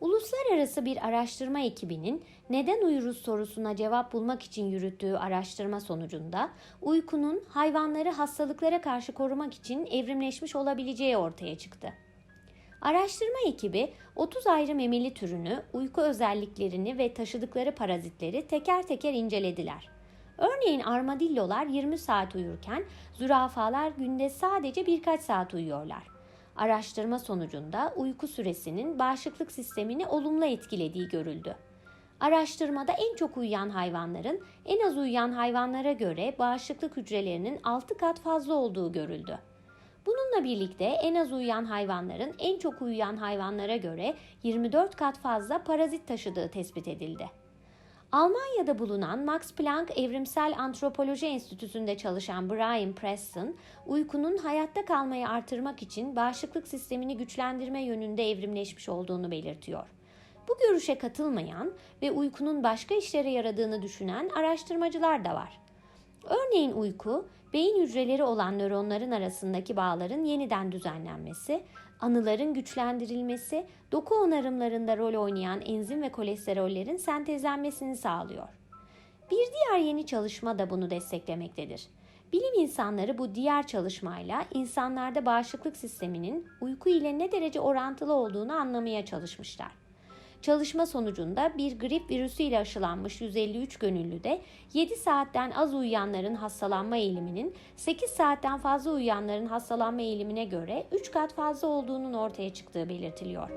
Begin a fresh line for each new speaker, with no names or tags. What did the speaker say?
uluslararası bir araştırma ekibinin neden uyuruz sorusuna cevap bulmak için yürüttüğü araştırma sonucunda uykunun hayvanları hastalıklara karşı korumak için evrimleşmiş olabileceği ortaya çıktı. Araştırma ekibi 30 ayrı memeli türünü, uyku özelliklerini ve taşıdıkları parazitleri teker teker incelediler. Örneğin armadillolar 20 saat uyurken zürafalar günde sadece birkaç saat uyuyorlar. Araştırma sonucunda uyku süresinin bağışıklık sistemini olumlu etkilediği görüldü. Araştırmada en çok uyuyan hayvanların en az uyuyan hayvanlara göre bağışıklık hücrelerinin 6 kat fazla olduğu görüldü. Bununla birlikte en az uyuyan hayvanların en çok uyuyan hayvanlara göre 24 kat fazla parazit taşıdığı tespit edildi. Almanya'da bulunan Max Planck Evrimsel Antropoloji Enstitüsü'nde çalışan Brian Preston, uykunun hayatta kalmayı artırmak için bağışıklık sistemini güçlendirme yönünde evrimleşmiş olduğunu belirtiyor. Bu görüşe katılmayan ve uykunun başka işlere yaradığını düşünen araştırmacılar da var. Örneğin uyku, beyin hücreleri olan nöronların arasındaki bağların yeniden düzenlenmesi, anıların güçlendirilmesi, doku onarımlarında rol oynayan enzim ve kolesterollerin sentezlenmesini sağlıyor. Bir diğer yeni çalışma da bunu desteklemektedir. Bilim insanları bu diğer çalışmayla insanlarda bağışıklık sisteminin uyku ile ne derece orantılı olduğunu anlamaya çalışmışlar. Çalışma sonucunda bir grip virüsüyle aşılanmış 153 gönüllüde 7 saatten az uyuyanların hastalanma eğiliminin 8 saatten fazla uyuyanların hastalanma eğilimine göre 3 kat fazla olduğunun ortaya çıktığı belirtiliyor.